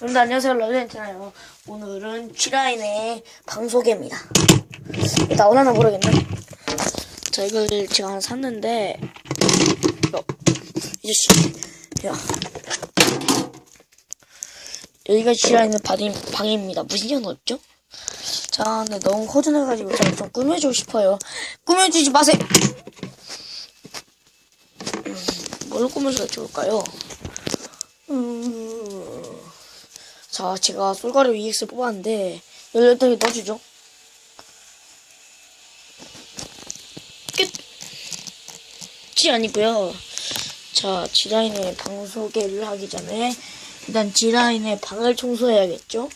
여러분들 안녕하세요. 러브엔트나요. 오늘은 쥐라인의 방소개입니다. 나오려나 모르겠네. 자 이걸 제가 하나 샀는데 어, 이 자식 야. 여기가 쥐라인의 방임, 방입니다. 무슨 없죠? 자 근데 너무 허전해가지고 제가 좀 꾸며주고 싶어요. 꾸며주지 마세요! 음, 뭘로 꾸며주면 좋을까요? 음... 자, 제가 솔가루 EX 뽑았는데 18개 넣어주죠. 끝이 아니고요. 자, 지라인의 방 소개를 하기 전에 일단 지라인의 방을 청소해야겠죠.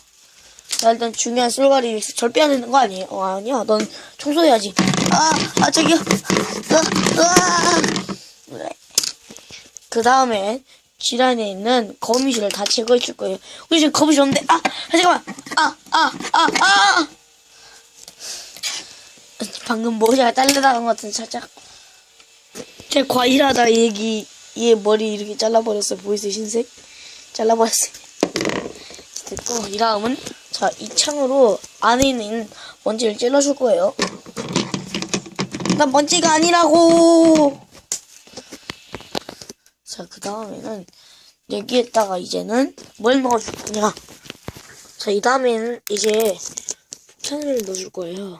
자, 일단 중요한 솔가루 EX 절 빼야 되는 거 아니에요? 어, 아니야. 넌 청소해야지. 아, 아, 저기요. 아, 아. 그래. 그 다음에 지란에 있는 거미줄을 다 제거해 줄 거예요. 우리 지금 거미줄 없는데, 아, 아 잠깐만, 아, 아, 아, 아. 방금 머리가 잘려나간 것 같은 살짝. 제 과일하다 얘기 얘 머리 이렇게 잘라버렸어 보이세요 흰색? 잘라버렸어요. 됐고 이 다음은 자 이 창으로 안에 있는 먼지를 찔러줄 거예요. 난 먼지가 아니라고. 자, 그 다음에는 여기에다가 이제는 뭘 넣어줄 거냐. 자, 이 다음에는 이제 캔을 넣어줄 거예요.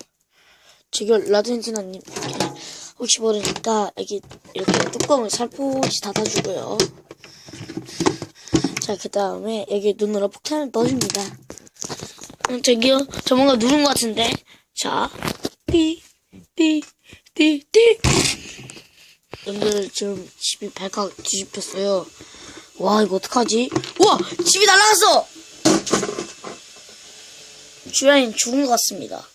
지금 라덴티나님 혹시 모르니까 여기 이렇게 뚜껑을 살포시 닫아주고요. 자, 그 다음에 여기 눈으로 폭탄을 넣어줍니다. 음, 저기요, 저 뭔가 누른 것 같은데. 자, 띠, 띠, 띠, 띠. 여러분들 지금 집이 발칵 뒤집혔어요. 와 이거 어떡하지? 우와 집이 날아갔어. 주연이 죽은 것 같습니다.